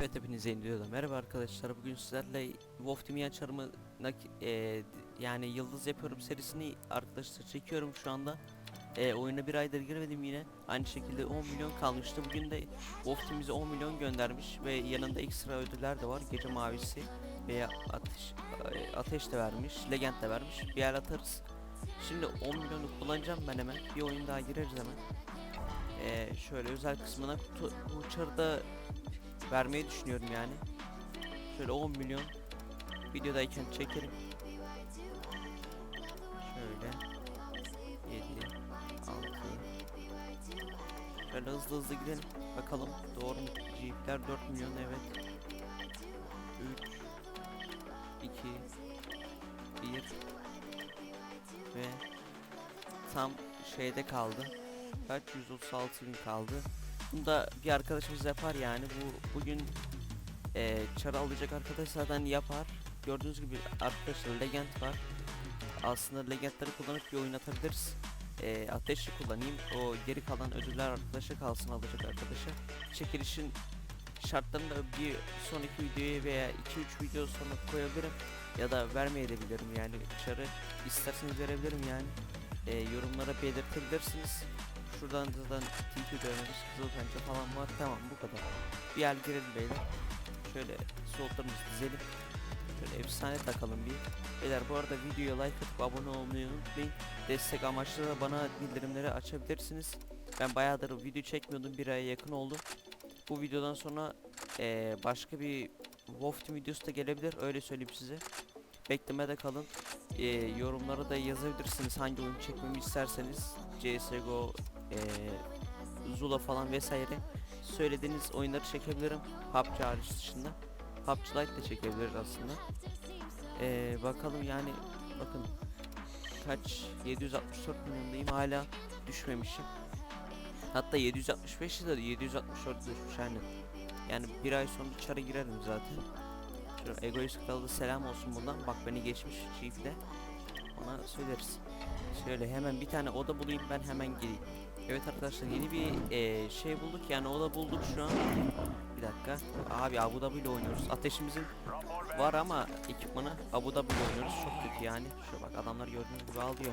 Evet hepinize videoda merhaba arkadaşlar bugün sizlerle Wolf Team Yançarımı yani yıldız yapıyorum serisini arkadaşlar çekiyorum şu anda. E, oyuna bir aydır girmedim yine. Aynı şekilde 10 milyon kalmıştı. Bugün de Wolf Team bize 10 milyon göndermiş ve yanında ekstra ödüller de var. Gece mavisi veya ateş, e, ateş de vermiş legend de vermiş. Bir yer atarız. Şimdi 10 milyonu kullanacağım ben hemen. Bir oyun daha gireriz hemen. E, şöyle özel kısmına kutu uçarı da vermeyi düşünüyorum yani. Şöyle 10 milyon videodayken çekerim. Şöyle 7 6 Şöyle hızlı hızlı gidelim. Bakalım doğru mu? Jeep'ler 4 milyon evet. 3 2 1 ve tam şeyde kaldı. Kaç 136 bin kaldı. Bunu da bir arkadaşımız yapar yani. Bu bugün e, çarı alacak arkadaş zaten yapar. Gördüğünüz gibi arkadaşlar legend var. Aslında legendleri kullanıp bir oyun atabiliriz. E, ateşli kullanayım. O geri kalan ödüller arkadaşa kalsın alacak arkadaşa. Çekilişin şartlarını da bir sonraki videoya veya 2-3 video sonra koyabilirim. Ya da vermeyebilirim yani çarı isterseniz verebilirim yani. E, yorumlara belirtebilirsiniz. Şuradan zaten TP dövmemiz, kızıl pençe falan var. Tamam bu kadar. Bir yer girelim beyler. Şöyle soğutlarımızı dizelim. Şöyle efsane takalım bir. Beyler bu arada videoya like atıp abone olmayı unutmayın. Destek amaçlı da bana bildirimleri açabilirsiniz. Ben bayağıdır video çekmiyordum. Bir aya yakın oldu. Bu videodan sonra eee, başka bir Team videosu da gelebilir. Öyle söyleyeyim size. Beklemede kalın. Eee, yorumlara da yazabilirsiniz hangi oyun çekmemi isterseniz. CSGO, eee, Zula falan vesaire söylediğiniz oyunları çekebilirim. PUBG hariç dışında. PUBG Lite de çekebiliriz aslında. Eee, bakalım yani bakın kaç? 764 milyondayım hala düşmemişim. Hatta 765 de 764 düşmüş aynen yani bir ay sonra çara girerim zaten. Şöyle egoist kralı selam olsun bundan bak beni geçmiş Chief'le ona söyleriz Şöyle hemen bir tane oda bulayım ben hemen geleyim Evet arkadaşlar yeni bir eee, şey bulduk yani oda bulduk şu an. Bir dakika. Abi Abu Dhabi ile oynuyoruz. Ateşimizin var ama ekipmanı Abu Dhabi ile oynuyoruz. Çok kötü yani. Şu bak adamlar gördüğünüz gibi alıyor.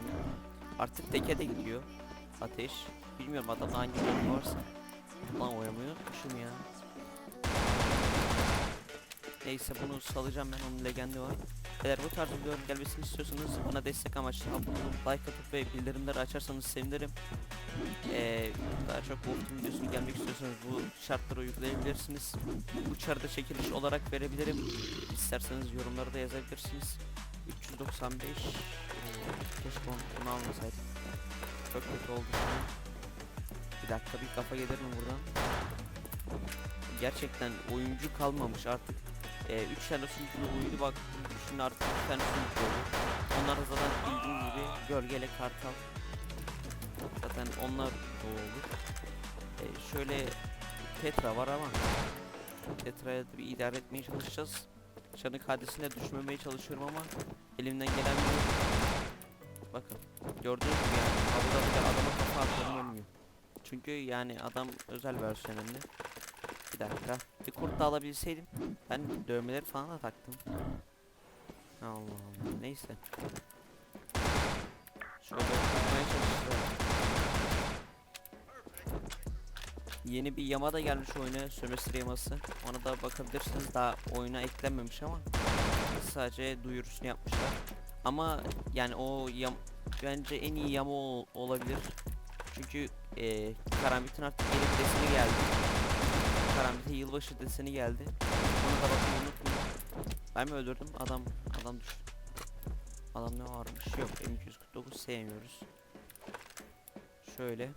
Artık teke de gidiyor. Ateş. Bilmiyorum adamda hangi bölüm varsa. Lan oynamayı unutmuşum ya. Neyse bunu salacağım ben onun legendi var. Eğer bu tarz videoların gelmesini istiyorsanız bana destek amaçlı abone olup like atıp ve bildirimleri açarsanız sevinirim. Ee, daha çok bu videosunu gelmek istiyorsanız bu şartları uygulayabilirsiniz. Bu çarda çekiliş olarak verebilirim. İsterseniz yorumlara da yazabilirsiniz. 395 ee, Keşke onu, bunu almasaydım. Çok kötü oldu. Bir dakika bir kafa gelir mi buradan? Gerçekten oyuncu kalmamış artık. 3 ee, üç tane sunuculu uydu bak Şimdi artık 3 tane sunucu oldu. Onlar da zaten bildiğiniz gibi gölgele kartal. Zaten onlar da olur. Ee, şöyle Tetra var ama Tetra'ya bir idare etmeye çalışacağız. Çanık hadisine düşmemeye çalışıyorum ama elimden gelen bir Bakın gördüğünüz gibi yani Abu Dhabi'de adama kafa atıyorum ölmüyor. Çünkü yani adam özel versiyonunda. Bir dakika. Bir kurt da alabilseydim. Ben dövmeleri falan da taktım. Allah Allah. Neyse. Şöyle çalışacağım. Yeni bir yama da gelmiş oyuna sömestr yaması. Ona da bakabilirsiniz. Daha oyuna eklenmemiş ama sadece duyurusunu yapmışlar. Ama yani o yam bence en iyi yama ol- olabilir. Çünkü e, Karambit'in artık yeni geldi. Karambit'e yılbaşı deseni geldi. Ona da bakın unutmayın. Ben mi öldürdüm? Adam adam düştü. Adam ne varmış? Yok M249 sevmiyoruz. Şöyle.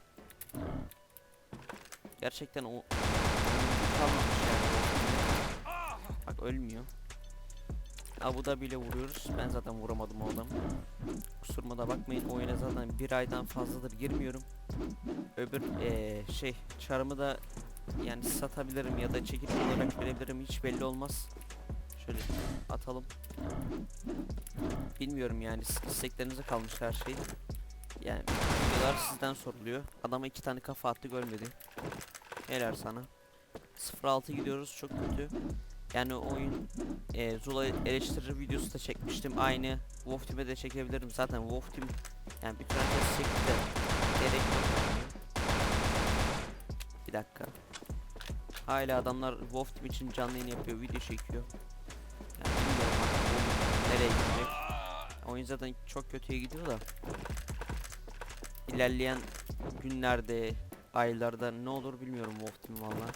Gerçekten o kalmamış yani. Bak ölmüyor. Abu Dhabi ile vuruyoruz. Ben zaten vuramadım o adamı. Kusuruma da bakmayın. Oyuna zaten bir aydan fazladır girmiyorum. Öbür eee, şey çarımı da yani satabilirim ya da çekiliş olarak verebilirim. Hiç belli olmaz. Şöyle atalım. Bilmiyorum yani isteklerinize kalmış her şey. Yani videolar sizden soruluyor. Adama iki tane kafa attı görmedi. Helal sana. 0-6 gidiyoruz çok kötü. Yani oyun e, Zula eleştiri videosu da çekmiştim. Aynı Wolf Team'e de çekebilirim. Zaten Wolf Team yani bütün herkes çekti de gerek yok. Bir dakika. Hala adamlar Wolf Team için canlı yayın yapıyor, video çekiyor. Yani bilmiyorum artık nereye gidecek. Oyun zaten çok kötüye gidiyor da. İlerleyen günlerde, aylarda ne olur bilmiyorum Wolf Team valla.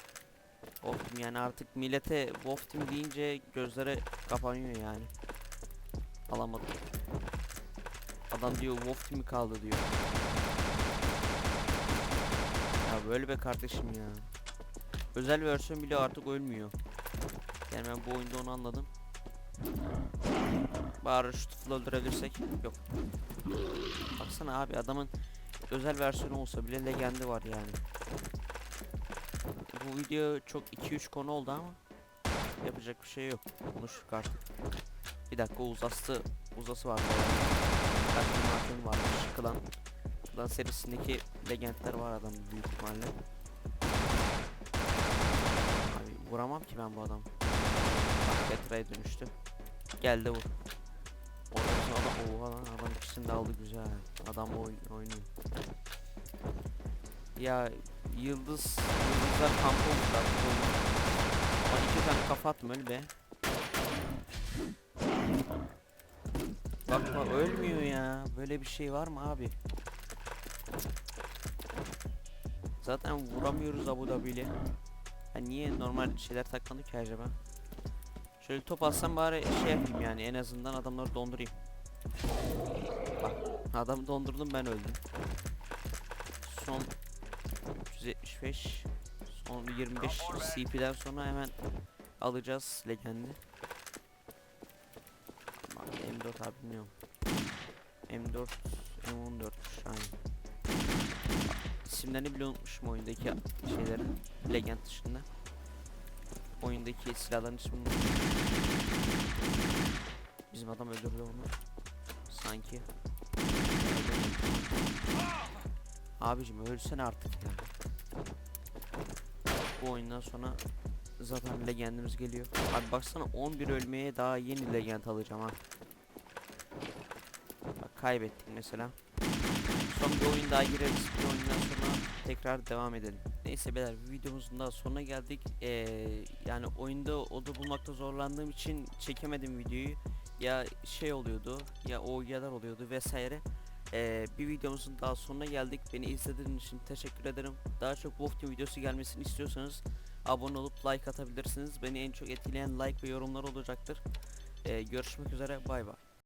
Wolf Team yani artık millete Wolf Team deyince gözlere kapanıyor yani. Alamadım. Adam diyor Wolf Team mi kaldı diyor. Ya böyle be kardeşim ya. Özel versiyon bile artık ölmüyor. Yani ben bu oyunda onu anladım. Bari şu tıflı öldürebilirsek. Yok. Baksana abi adamın özel versiyonu olsa bile legendi var yani. Bu video çok 2-3 konu oldu ama yapacak bir şey yok. Konuştuk artık. Bir dakika uzası uzası var. Martin varmış. Klan. Klan serisindeki legendler var adamın büyük ihtimalle. Vuramam ki ben bu adam. Bak Tetra'ya dönüştü. Geldi vur. Orada adam oha lan adam ikisini de aldı güzel. Adam oyun oynuyor. Ya yıldız yıldızlar kampı olmuş artık oyun. Lan iki tane kafa attım öl be. Bakma ölmüyor ya. Böyle bir şey var mı abi? Zaten vuramıyoruz Abu Dhabi'yle. Ha niye normal şeyler takmadı ki acaba? Şöyle top alsam bari şey yapayım yani en azından adamları dondurayım. Bak adamı dondurdum ben öldüm. Son 375 son 25 CP'den sonra hemen alacağız legendi. Aman M4 abi bilmiyorum. M4 M14 aynı. İsimlerini bile unutmuşum oyundaki şeylerin legend dışında. Oyundaki silahların ismini. Bizim adam öldürdü onu. Sanki. Abicim ölsene artık ya. Bu oyundan sonra zaten legendimiz geliyor. Abi baksana 11 ölmeye daha yeni legend alacağım ha. Bak kaybettik mesela. Son bir oyun daha gireriz. Bir oyundan sonra tekrar devam edelim. Neyse beyler videomuzun daha sonuna geldik. Ee, yani oyunda oda bulmakta zorlandığım için çekemedim videoyu. Ya şey oluyordu ya OG'ler oluyordu vesaire. Ee, bir videomuzun daha sonuna geldik. Beni izlediğiniz için teşekkür ederim. Daha çok Wolf videosu gelmesini istiyorsanız abone olup like atabilirsiniz. Beni en çok etkileyen like ve yorumlar olacaktır. Ee, görüşmek üzere bay bay.